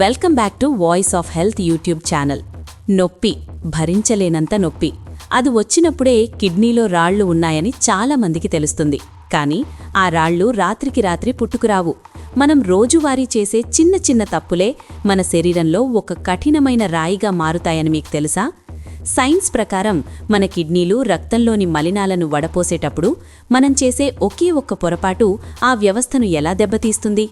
Welcome back to voice of health YouTube channel నొప్పి భరించలేనంత నొప్పి. అది వచ్చినప్పుడే కిడ్నీలో రాళ్ళు ఉన్నాయని చాలామందికి తెలుస్తుంది. కానీ ఆ రాళ్ళు రాత్రికి రాత్రి పుట్టుకురావు. మనం రోజువారీ చేసే చిన్న చిన్న తప్పులే మన శరీరంలో ఒక కఠినమైన రాయిగా మారుతాయని మీకు తెలుసా? సైన్స్ ప్రకారం మన కిడ్నీలు రక్తంలోని మలినాలను వడపోసేటప్పుడు మనం చేసే ఒకే ఒక్క పొరపాటు ఆ వ్యవస్థను ఎలా దెబ్బతీస్తుంది?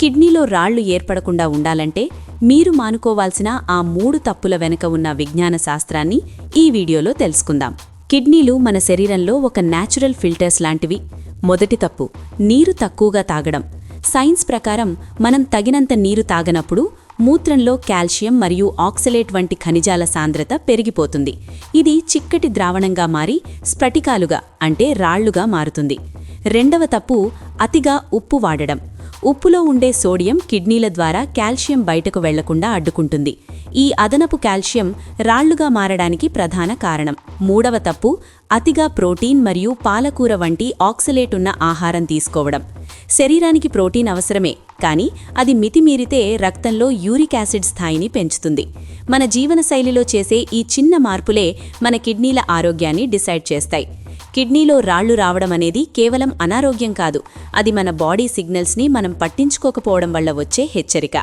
కిడ్నీలో రాళ్ళు ఏర్పడకుండా ఉండాలంటే మీరు మానుకోవాల్సిన ఆ మూడు తప్పుల వెనుక ఉన్న విజ్ఞాన శాస్త్రాన్ని ఈ వీడియోలో తెలుసుకుందాం. కిడ్నీలు మన శరీరంలో ఒక న్యాచురల్ ఫిల్టర్స్ లాంటివి. మొదటి తప్పు నీరు తక్కువగా తాగడం. సైన్స్ ప్రకారం మనం తగినంత నీరు తాగనప్పుడు మూత్రంలో కాల్షియం మరియు ఆక్సలేట్ వంటి ఖనిజాల సాంద్రత పెరిగిపోతుంది. ఇది చిక్కటి ద్రావణంగా మారి స్ఫటికాలుగా అంటే రాళ్ళుగా మారుతుంది. రెండవ తప్పు అతిగా ఉప్పు వాడడం. ఉప్పులో ఉండే సోడియం కిడ్నీల ద్వారా కాల్షియం బయటకు వెళ్ళకుండా అడ్డుకుంటుంది. ఈ అదనపు కాల్షియం రాళ్ళుగా మారడానికి ప్రధాన కారణం. మూడవ తప్పు అతిగా ప్రోటీన్ మరియు పాలకూర వంటి ఆక్సలేట్ ఉన్న ఆహారం తీసుకోవడం. శరీరానికి ప్రోటీన్ అవసరమే కానీ అది మితిమీరితే రక్తంలో యూరిక్ యాసిడ్ స్థాయిని పెంచుతుంది. మన జీవనశైలిలో చేసే ఈ చిన్న మార్పులే మన కిడ్నీల ఆరోగ్యాన్ని డిసైడ్ చేస్తాయి. కిడ్నీలో రాళ్ళు రావడం అనేది కేవలం అనారోగ్యం కాదు. అది మన బాడీ సిగ్నల్స్ని మనం పట్టించుకోకపోవడం వల్ల వచ్చే హెచ్చరిక.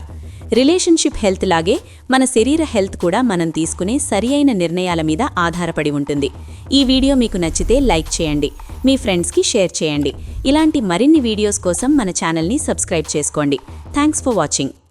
రిలేషన్షిప్ హెల్త్ లాగే మన శరీర హెల్త్ కూడా మనం తీసుకునే సరియైన నిర్ణయాల మీద ఆధారపడి ఉంటుంది. ఈ వీడియో మీకు నచ్చితే లైక్ చేయండి. మీ ఫ్రెండ్స్కి షేర్ చేయండి. ఇలాంటి మరిన్ని వీడియోస్ కోసం మన ఛానల్ని సబ్స్క్రైబ్ చేసుకోండి. Thanks for watching.